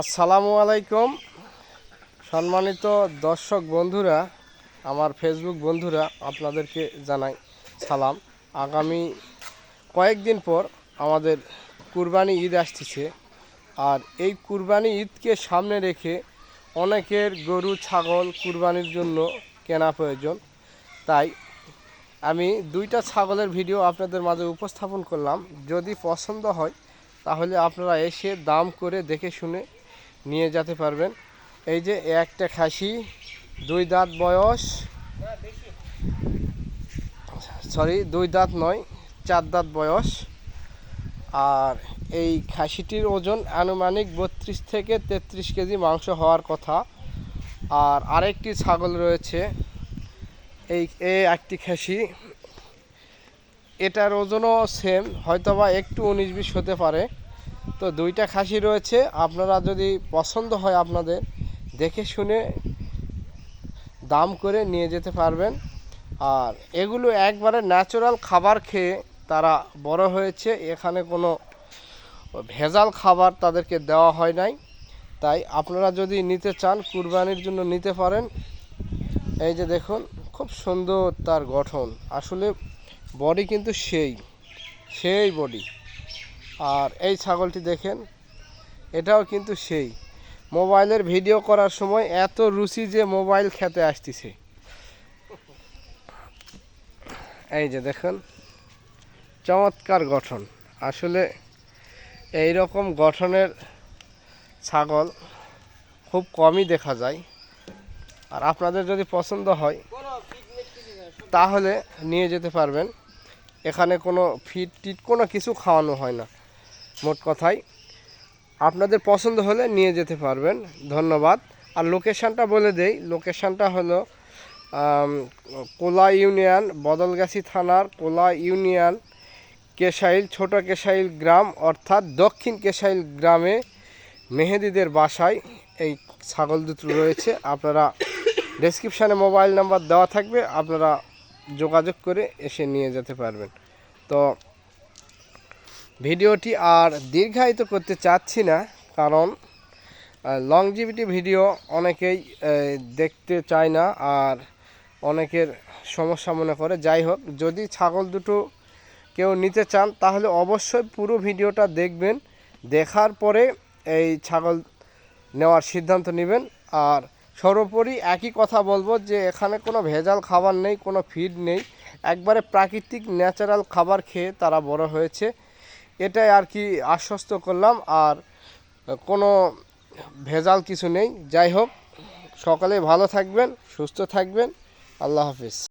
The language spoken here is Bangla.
আসসালামু আলাইকুম। সম্মানিত দর্শক বন্ধুরা, আমার ফেসবুক বন্ধুরা, আপনাদেরকে জানাই সালাম। আগামী কয়েকদিন পর আমাদের কুরবানি ঈদ আসতেছে। আর এই কুরবানি ঈদকে সামনে রেখে অনেকের গরু, ছাগল কুরবানির জন্য কেনা প্রয়োজন। তাই আমি দুইটা ছাগলের ভিডিও আপনাদের মাঝে উপস্থাপন করলাম। যদি পছন্দ হয়, তাহলে আপনারা এসে দাম করে দেখে শুনে নিয়ে যেতে পারবেন। এই যে একটা খাসি, দুই দাঁত বয়স। সরি দুই দাঁত নয়, চার দাঁত বয়স। আর এই খাসিটির ওজন আনুমানিক বত্রিশ থেকে তেত্রিশ কেজি মাংস হওয়ার কথা। আর আরেকটি ছাগল রয়েছে। এই এ একটি খাসি। এটার ওজনও সেম হয়তোবা একটু উনিশ বিশ হতে পারে। তো দুইটা খাসি রয়েছে। আপনারা যদি পছন্দ হয় আপনাদের, দেখে শুনে দাম করে নিয়ে যেতে পারবেন। আর এগুলো একবারে ন্যাচারাল খাবার খেয়ে তারা বড় হয়েছে। এখানে কোনো ভেজাল খাবার তাদেরকে দেওয়া হয় নাই। তাই আপনারা যদি নিতে চান, কুরবানির জন্য নিতে পারেন। এই যে দেখুন, খুব সুন্দর তার গঠন। আসলে বডি কিন্তু সেই সেই বডি আর এই ছাগলটি দেখেন, এটাও কিন্তু সেই। মোবাইলের ভিডিও করার সময় এত রুচি যে মোবাইল খেতে আসতেছে। এই যে দেখুন, চমৎকার গঠন। আসলে এই রকম গঠনের ছাগল খুব কমই দেখা যায়। আর আপনাদের যদি পছন্দ হয়, তাহলে নিয়ে যেতে পারবেন। এখানে কোনো ফিট টিট কোনো কিছু খাওয়ানো হয় না। মোট কথাই। আপনাদের পছন্দ হলে নিয়ে যেতে পারবেন। ধন্যবাদ। আর লোকেশানটা বলে দেই। লোকেশানটা হলো কোলা ইউনিয়ন, বদলগাছি থানার কোলা ইউনিয়ন, কেশাইল, ছোট কেশাইল গ্রাম, অর্থাৎ দক্ষিণ কেশাইল গ্রামে মেহেদিদের বাসায় এই ছাগল দুটো রয়েছে। আপনারা ডেসক্রিপশানে মোবাইল নাম্বার দেওয়া থাকবে। আপনারা যোগাযোগ করে এসে নিয়ে যেতে পারবেন। তো ভিডিওটি আর দীর্ঘায়িত করতে চাচ্ছি না, কারণ লংজিভিটি ভিডিও অনেকেই দেখতে চায় না আর অনেকের সমস্যা মনে করে। যাই হোক, যদি ছাগল দুটো কেউ নিতে চান, তাহলে অবশ্যই পুরো ভিডিওটা দেখবেন। দেখার পরে এই ছাগল নেওয়ার সিদ্ধান্ত নেবেন। আর সর্বোপরি একই কথা বলব যে, এখানে কোনো ভেজাল খাবার নেই, কোনো ফিড নেই। একবারে প্রাকৃতিক ন্যাচারাল খাবার খেয়ে তারা বড় হয়েছে। এটাই আর কি আশ্বস্ত করলাম, আর কোনো ভেজাল কিছু নেই। যাই হোক সকালে ভালো থাকবেন, সুস্থ থাকবেন। আল্লাহ হাফিজ।